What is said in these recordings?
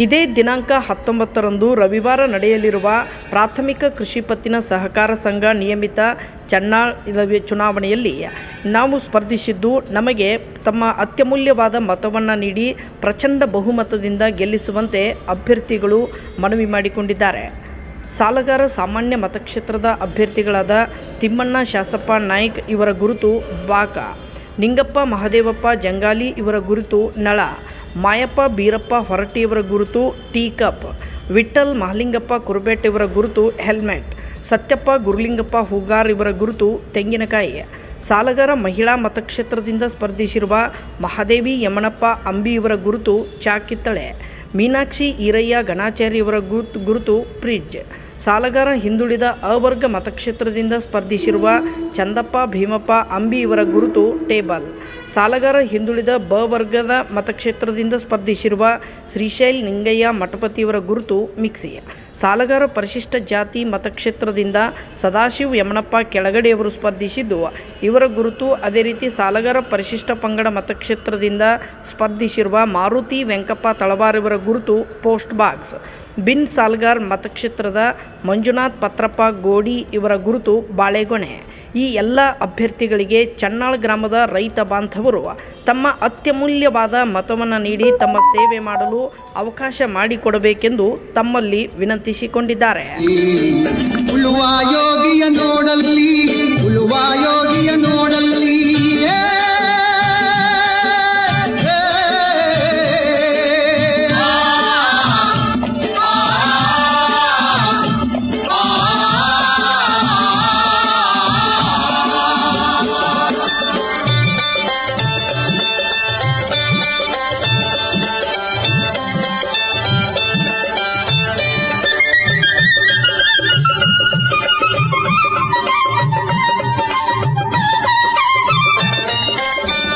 ಇದೇ ದಿನಾಂಕ ಹತ್ತೊಂಬತ್ತರಂದು ರವಿವಾರ ನಡೆಯಲಿರುವ ಪ್ರಾಥಮಿಕ ಕೃಷಿ ಪತ್ತಿನ ಸಹಕಾರ ಸಂಘ ನಿಯಮಿತ ಚನ್ನಾಳ್ ಚುನಾವಣೆಯಲ್ಲಿ ನಾವು ಸ್ಪರ್ಧಿಸಿದ್ದು ನಮಗೆ ತಮ್ಮ ಅತ್ಯಮೂಲ್ಯವಾದ ಮತವನ್ನು ನೀಡಿ ಪ್ರಚಂಡ ಬಹುಮತದಿಂದ ಗೆಲ್ಲಿಸುವಂತೆ ಅಭ್ಯರ್ಥಿಗಳು ಮನವಿ ಮಾಡಿಕೊಂಡಿದ್ದಾರೆ. ಸಾಲಗಾರ ಸಾಮಾನ್ಯ ಮತಕ್ಷೇತ್ರದ ಅಭ್ಯರ್ಥಿಗಳಾದ ತಿಮ್ಮಣ್ಣ, ಶಾಸಪ್ಪ ನಾಯ್ಕ್ ಇವರ ಗುರುತು ಬಾಕ, ನಿಂಗಪ್ಪ ಮಹದೇವಪ್ಪ ಜಂಗಾಲಿ ಇವರ ಗುರುತು ನಳ ಮಾಯಪ್ಪ, ಬೀರಪ್ಪ, ಹೊರಟ್ಟಿಯವರ ಗುರುತು ಟೀ ಕಪ್ ವಿಠ್ಠಲ್, ಮಹಲಿಂಗಪ್ಪ ಕುರುಬೇಟ್ ಇವರ ಗುರುತು, ಹೆಲ್ಮೆಟ್. ಸತ್ಯಪ್ಪ, ಗುರುಲಿಂಗಪ್ಪ ಹೂಗಾರ್ ಇವರ ಗುರುತು, ತೆಂಗಿನಕಾಯಿ. ಸಾಲಗಾರ, ಮಹಿಳಾ ಮತಕ್ಷೇತ್ರದಿಂದ ಸ್ಪರ್ಧಿಸಿರುವ ಮಹಾದೇವಿ ಯಮಣಪ್ಪ ಅಂಬಿ ಇವರ ಗುರುತು, ಚಾಕಿತ್ತಳೆ. ಮೀನಾಕ್ಷಿ, ಈರಯ್ಯ ಗಣಾಚಾರ್ಯ ಇವರ ಗುರುತು ಗುರುತು ಫ್ರಿಡ್ಜ್ ಸಾಲಗಾರ ಹಿಂದುಳಿದ ಅವರ್ಗ ಮತಕ್ಷೇತ್ರದಿಂದ ಸ್ಪರ್ಧಿಸಿರುವ ಚಂದಪ್ಪ, ಭೀಮಪ್ಪ, ಅಂಬಿ ಇವರ ಗುರುತು ಟೇಬಲ್. ಸಾಲಗಾರ ಹಿಂದುಳಿದ ಬ ವರ್ಗದ ಮತಕ್ಷೇತ್ರದಿಂದ ಸ್ಪರ್ಧಿಸಿರುವ ಶ್ರೀಶೈಲ್ ನಿಂಗಯ್ಯ ಮಠಪತಿ ಇವರ ಗುರುತು ಮಿಕ್ಸಿ ಸಾಲಗಾರ ಪರಿಶಿಷ್ಟ ಜಾತಿ ಮತಕ್ಷೇತ್ರದಿಂದ ಸದಾಶಿವ್ ಯಮನಪ್ಪ ಕೆಳಗಡೆಯವರು ಸ್ಪರ್ಧಿಸಿದ್ದು ಇವರ ಗುರುತು ಅದೇ ರೀತಿ ಸಾಲಗಾರ ಪರಿಶಿಷ್ಟ ಪಂಗಡ ಮತಕ್ಷೇತ್ರದಿಂದ ಸ್ಪರ್ಧಿಸಿರುವ ಮಾರುತಿ ವೆಂಕಪ್ಪ ತಳವಾರಿವರ ಗುರುತು ಪೋಸ್ಟ್ ಬಾಕ್ಸ್. ಬಿನ್ ಸಾಲ್ಗಾರ್ ಮತಕ್ಷೇತ್ರದ ಮಂಜುನಾಥ್, ಪತ್ರಪ್ಪ, ಗೋಡಿ ಇವರ ಗುರುತು ಬಾಳೆಗೊನೆ. ಈ ಎಲ್ಲ ಅಭ್ಯರ್ಥಿಗಳಿಗೆ ಚನ್ನಾಳ್ ಗ್ರಾಮದ ರೈತ ಬಾಂಧವರು ತಮ್ಮ ಅತ್ಯಮೂಲ್ಯವಾದ ಮತವನ್ನು ನೀಡಿ ತಮ್ಮ ಸೇವೆ ಮಾಡಲು ಅವಕಾಶ ಮಾಡಿಕೊಡಬೇಕೆಂದು ತಮ್ಮಲ್ಲಿ ವಿನಂತಿಸಿಕೊಂಡಿದ್ದಾರೆ.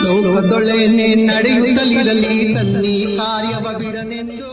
ಲೋಕದೊಳೆನೆ ನಡೆಯುತ್ತಲಿರಲಿ ತನ್ನಿ ಕಾರ್ಯವ ಬಿಡನೆಂದು